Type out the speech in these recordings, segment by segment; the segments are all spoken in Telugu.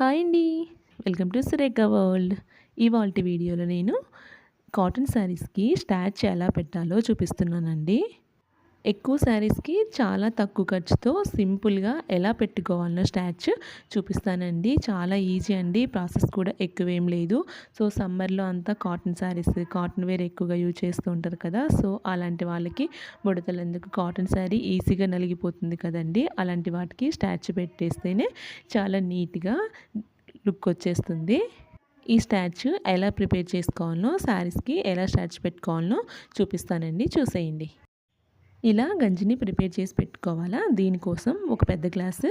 హాయ్ అండి. వెల్కమ్ టు సురేఖ వరల్డ్ ఇవాళ వీడియోలో నేను కాటన్ శారీస్కి స్టాచ్ ఎలా పెట్టాలో చూపిస్తున్నానండి. ఎక్కువ శారీస్కి చాలా తక్కువ ఖర్చుతో సింపుల్గా ఎలా పెట్టుకోవాలనో స్టాచ్ చూపిస్తానండి. చాలా ఈజీ అండి. ప్రాసెస్ కూడా ఎక్కువేం లేదు. సో సమ్మర్లో అంతా కాటన్ శారీస్ కాటన్ వేర్ ఎక్కువగా యూజ్ చేస్తూ ఉంటారు కదా! సో అలాంటి వాళ్ళకి ముడతలు ఎందుకు కాటన్ శారీ ఈజీగా నలిగిపోతుంది కదండి! అలాంటి వాటికి స్టాచ్ పెట్టేస్తేనే చాలా నీట్గా లుక్ వచ్చేస్తుంది. ఈ స్టాచ్యూ ఎలా ప్రిపేర్ చేసుకోవాలనో శారీస్కి ఎలా స్టాచ్ పెట్టుకోవాలనో చూపిస్తానండి. చూసేయండి. ఇలా గంజిని ప్రిపేర్ చేసి పెట్టుకోవాలా? దీనికోసం ఒక పెద్ద గ్లాసు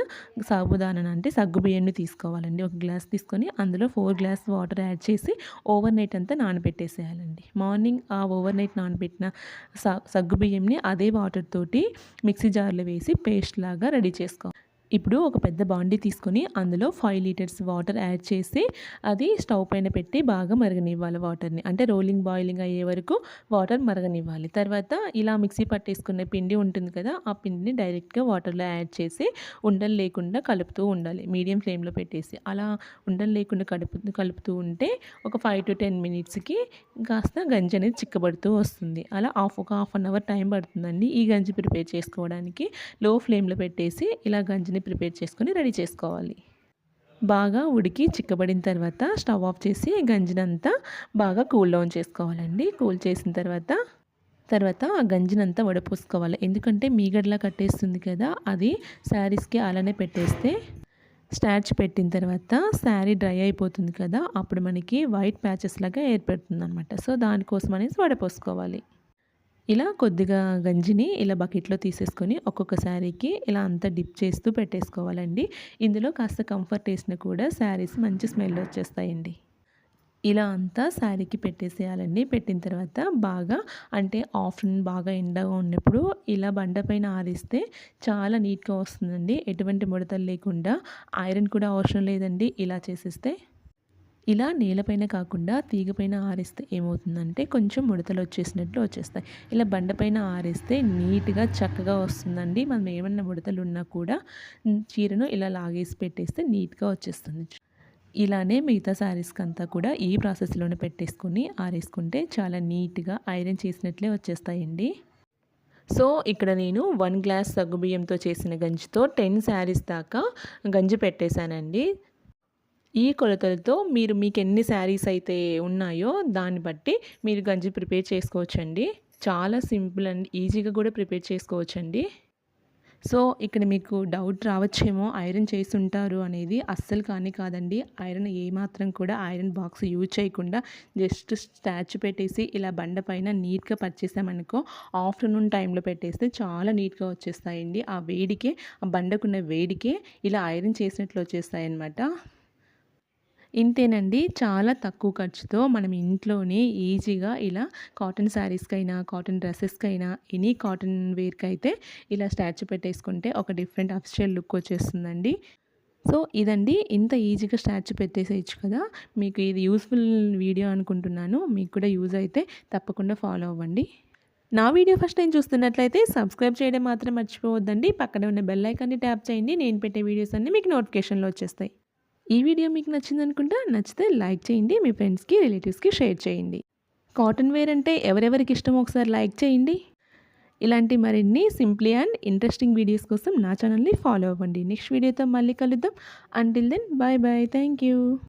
సాబుదాన అంటే సగ్గు బియ్యాన్ని తీసుకోవాలండి. ఒక గ్లాస్ తీసుకొని అందులో ఫోర్ గ్లాస్ వాటర్ యాడ్ చేసి ఓవర్ నైట్ అంతా నానబెట్టేసేయాలండి. మార్నింగ్ ఆ ఓవర్ నైట్ నానబెట్టిన సగ్గు బియ్యంని అదే వాటర్ తోటి మిక్సీ జార్లో వేసి పేస్ట్ లాగా రెడీ చేసుకోవాలి ఇప్పుడు ఒక పెద్ద బాండీ తీసుకొని అందులో ఫైవ్ లీటర్స్ వాటర్ యాడ్ చేసి అది స్టవ్ పైన పెట్టి బాగా మరగనివ్వాలి వాటర్ని అంటే రోలింగ్ బాయిలింగ్ అయ్యే వరకు వాటర్ మరగనివ్వాలి. తర్వాత ఇలా మిక్సీ పట్టేసుకునే పిండి ఉంటుంది కదా ఆ పిండిని డైరెక్ట్గా వాటర్లో యాడ్ చేసి ఉండలు లేకుండా కలుపుతూ ఉండాలి. మీడియం ఫ్లేమ్లో పెట్టేసి. అలా ఉండలు లేకుండా కలుపు కలుపుతూ ఉంటే ఒక ఫైవ్ టు టెన్ మినిట్స్కి కాస్త గంజి అనేది చిక్కబడుతూ వస్తుంది. అలా హాఫ్ ఒక హాఫ్ అన్ అవర్ టైం పడుతుందండి ఈ గంజి ప్రిపేర్ చేసుకోవడానికి. లో ఫ్లేమ్లో పెట్టేసి ఇలా గంజిని అన్నీ ప్రిపేర్ చేసుకొని రెడీ చేసుకోవాలి. బాగా ఉడికి చిక్కబడిన తర్వాత స్టవ్ ఆఫ్ చేసి గంజినంతా బాగా కూల్ డౌన్ చేసుకోవాలండి. కూల్ చేసిన తర్వాత తర్వాత ఆ గంజినంతా వడపోసుకోవాలి. ఎందుకంటే మీగడలా కట్టేస్తుంది కదా అది శారీస్కి అలానే పెట్టేస్తే స్టార్చ్ పెట్టిన తర్వాత శారీ డ్రై అయిపోతుంది కదా అప్పుడు మనకి వైట్ ప్యాచెస్ లాగా ఏర్పడుతుంది అనమాట సో దానికోసం అనేసి వడపోసుకోవాలి. ఇలా కొద్దిగా గంజిని ఇలా బకెట్లో తీసేసుకొని ఒక్కొక్క శారీకి ఇలా అంతా డిప్ చేస్తూ పెట్టేసుకోవాలండి. ఇందులో కాస్త కంఫర్ట్ వేసిన కూడా శారీస్ మంచి స్మెల్ వచ్చేస్తాయండి. ఇలా అంతా శారీకి పెట్టేసేయాలండి. పెట్టిన తర్వాత బాగా అంటే ఆఫ్టర్నూన్ బాగా ఎండగా ఉన్నప్పుడు ఇలా బండ పైన ఆరిస్తే చాలా నీట్గా వస్తుందండి. ఎటువంటి ముడతలు లేకుండా ఐరన్ కూడా అవసరం లేదండి. ఇలా చేసేస్తే ఇలా నేలపైన కాకుండా తీగపైన ఆరేస్తే ఏమవుతుందంటే కొంచెం ముడతలు వచ్చేసినట్లు వచ్చేస్తాయి. ఇలా బండపైన ఆరేస్తే నీట్గా చక్కగా వస్తుందండి. మనం ఏమన్నా ముడతలు ఉన్నా కూడా చీరను ఇలా లాగేసి పెట్టేస్తే నీట్గా వచ్చేస్తుంది. ఇలానే మిగతా శారీస్కి అంతా కూడా ఈ ప్రాసెస్లోనే పెట్టేసుకొని ఆరేసుకుంటే చాలా నీట్గా ఐరన్ చేసినట్లే వచ్చేస్తాయండి. సో ఇక్కడ నేను వన్ గ్లాస్ సగ్గుబియ్యంతో చేసిన గంజితో టెన్ శారీస్ దాకా గంజి పెట్టేశానండి. ఈ కొలతలతో మీరు మీకు ఎన్ని శారీస్ అయితే ఉన్నాయో దాన్ని బట్టి మీరు గంజి ప్రిపేర్ చేసుకోవచ్చండి. చాలా సింపుల్ అండ్ ఈజీగా కూడా ప్రిపేర్ చేసుకోవచ్చండి. సో ఇక్కడ మీకు డౌట్ రావచ్చేమో ఐరన్ చేసి ఉంటారు అనేది అస్సలు కానీ కాదండి. ఐరన్ ఏమాత్రం కూడా ఐరన్ బాక్స్ యూజ్ చేయకుండా జస్ట్ స్టాచ్ పెట్టేసి ఇలా బండ పైన నీట్గా పర్చేసామనుకో ఆఫ్టర్నూన్ టైంలో పెట్టేస్తే చాలా నీట్గా వచ్చేస్తాయండి. ఆ వేడికే ఆ బండకున్న వేడికే ఇలా ఐరన్ చేసినట్లు వచ్చేస్తాయన్నమాట. ఇంతేనండి. చాలా తక్కువ ఖర్చుతో మనం ఇంట్లోనే ఈజీగా ఇలా కాటన్ శారీస్కైనా కాటన్ డ్రెస్సెస్కైనా ఎనీ కాటన్ వేర్కి అయితే ఇలా స్టాచ్యూ పెట్టేసుకుంటే ఒక డిఫరెంట్ అఫిషియల్ లుక్ వచ్చేస్తుందండి. సో ఇదండి. ఇంత ఈజీగా స్టాచ్యూ పెట్టేసేయచ్చు కదా. మీకు ఇది యూస్ఫుల్ వీడియో అనుకుంటున్నాను. మీకు కూడా యూజ్ అయితే తప్పకుండా ఫాలో అవ్వండి. నా వీడియో ఫస్ట్ టైం చూస్తున్నట్లయితే సబ్స్క్రైబ్ చేయడం మాత్రం మర్చిపోవద్దండి. పక్కనే ఉన్న బెల్ ఐకాన్ని ట్యాప్ చేయండి. నేను పెట్టే వీడియోస్ అన్నీ మీకు నోటిఫికేషన్లో వచ్చేస్తాయి. ఈ వీడియో మీకు నచ్చింది అనుకుంటా నచ్చితే లైక్ చేయండి మీ ఫ్రెండ్స్కి రిలేటివ్స్కి షేర్ చేయండి. కాటన్ వేర్ అంటే ఎవరెవరికి ఇష్టమో ఒకసారి లైక్ చేయండి. ఇలాంటి మరిన్ని సింప్లీ అండ్ ఇంట్రెస్టింగ్ వీడియోస్ కోసం నా ఛానల్ని ఫాలో అవ్వండి. నెక్స్ట్ వీడియోతో మళ్ళీ కలుద్దాం. Until then bye bye thank you